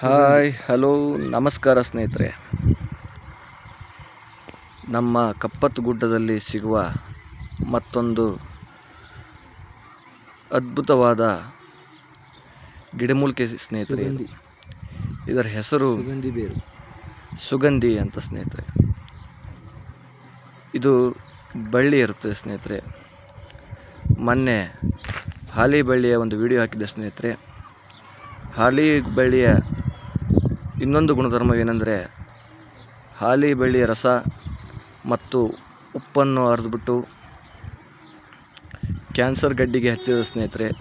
Hi hello ನಮಸ್ಕಾರ ಸ್ನೇಹಿತರೆ. ನಮ್ಮ ಕಪ್ಪತ್ತು ಗುಡ್ಡದಲ್ಲಿ ಸಿಗುವ ಮತ್ತೊಂದು ಅದ್ಭುತವಾದ ಗಿಡಮೂಲಿಕೆ ಸ್ನೇಹಿತರೆ ಇದು. ಇದರ ಹೆಸರು ಸುಗಂಧಿ ಬೇರು. ಸುಗಂಧಿ ಅಂತ ಸ್ನೇಹಿತರೆ. ಇದು ಬಳ್ಳಿ ಇರುತ್ತದೆ ಸ್ನೇಹಿತರೆ. ಮೊನ್ನೆ ಹಾಲಿ ಬಳ್ಳಿಯ ಒಂದು ವಿಡಿಯೋ ಹಾಕಿದ್ದೆ ಸ್ನೇಹಿತರೆ. ಹಾಲಿ ಬಳ್ಳಿಯ ಇನ್ನೊಂದು ಗುಣಧರ್ಮವೇನೆಂದರೆ ಹಾಲಿ ಬೆಳ್ಳಿಯ ರಸ ಮತ್ತು ಉಪ್ಪನ್ನು ಅರೆದುಬಿಟ್ಟು ಕ್ಯಾನ್ಸರ್ ಗಡ್ಡಿಗೆ ಹಚ್ಚಿದ ಸ್ನೇಹಿತರೆ,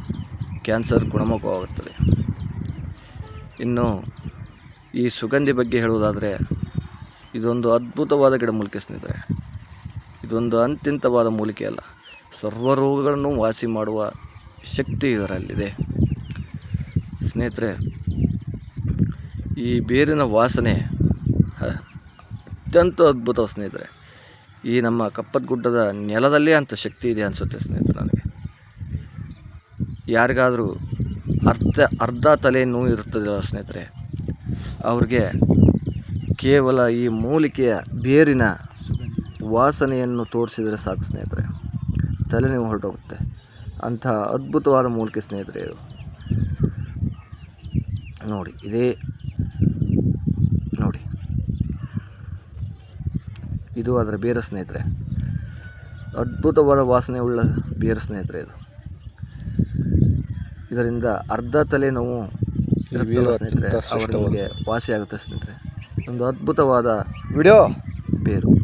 ಕ್ಯಾನ್ಸರ್ ಗುಣಮುಖವಾಗುತ್ತದೆ. ಇನ್ನು ಈ ಸುಗಂಧಿ ಬಗ್ಗೆ ಹೇಳುವುದಾದರೆ, ಇದೊಂದು ಅದ್ಭುತವಾದ ಗಿಡಮೂಲಿಕೆ ಸ್ನೇಹಿತರೆ. ಇದೊಂದು ಅಂತಿಂತವಾದ ಮೂಲಿಕೆ ಅಲ್ಲ, ಸರ್ವ ರೋಗಗಳನ್ನು ವಾಸಿ ಮಾಡುವ ಶಕ್ತಿ ಇದರಲ್ಲಿದೆ. ಸ್ನೇಹಿತರೆ ಈ ಬೇರಿನ ವಾಸನೆ ಅತ್ಯಂತ ಅದ್ಭುತ ಸ್ನೇಹಿತರೆ. ಈ ನಮ್ಮ ಕಪ್ಪದ ಗುಡ್ಡದ ನೆಲದಲ್ಲಿ ಅಂತ ಶಕ್ತಿ ಇದೆ ಅನಿಸುತ್ತೆ ಸ್ನೇಹಿತರೆ ನನಗೆ. ಯಾರಿಗಾದರೂ ಅರ್ಧ ಅರ್ಧ ತಲೆ ನೋವು ಇರುತ್ತದಲ್ಲ ಸ್ನೇಹಿತರೆ, ಅವ್ರಿಗೆ ಕೇವಲ ಈ ಮೂಲಿಕೆಯ ಬೇರಿನ ವಾಸನೆಯನ್ನು ತೋರಿಸಿದರೆ ಸಾಕು ಸ್ನೇಹಿತರೆ. ತಲೆನೋವು ಹೊರಟೋಗುತ್ತೆ. ಅಂತಹ ಅದ್ಭುತವಾದ ಮೂಲಿಕೆ ಸ್ನೇಹಿತರೆ ಇದು. ನೋಡಿ, ಇದೇ ನೋಡಿ ಇದು ಅದರ ಬೇರು ಸ್ನೇಹಿತರೆ. ಅದ್ಭುತವಾದ ವಾಸನೆ ಉಳ್ಳ ಬೇರು ಸ್ನೇಹಿತರೆ ಇದು. ಇದರಿಂದ ಅರ್ಧ ತಲೆ ನೋವು ಸ್ನೇಹಿತರೆ ಅವರಿಗೆ ವಾಸಿ ಆಗುತ್ತೆ ಸ್ನೇಹಿತರೆ. ಒಂದು ಅದ್ಭುತವಾದ ವಿಡಿಯೋ? ಬೇರು.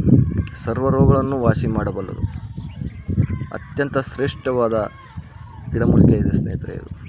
ಸರ್ವ ರೋಗಗಳನ್ನು ವಾಸಿ ಮಾಡಬಲ್ಲದು. ಅತ್ಯಂತ ಶ್ರೇಷ್ಠವಾದ ಗಿಡಮೂಲಿಕೆ ಇದೆ ಸ್ನೇಹಿತರೆ ಇದು.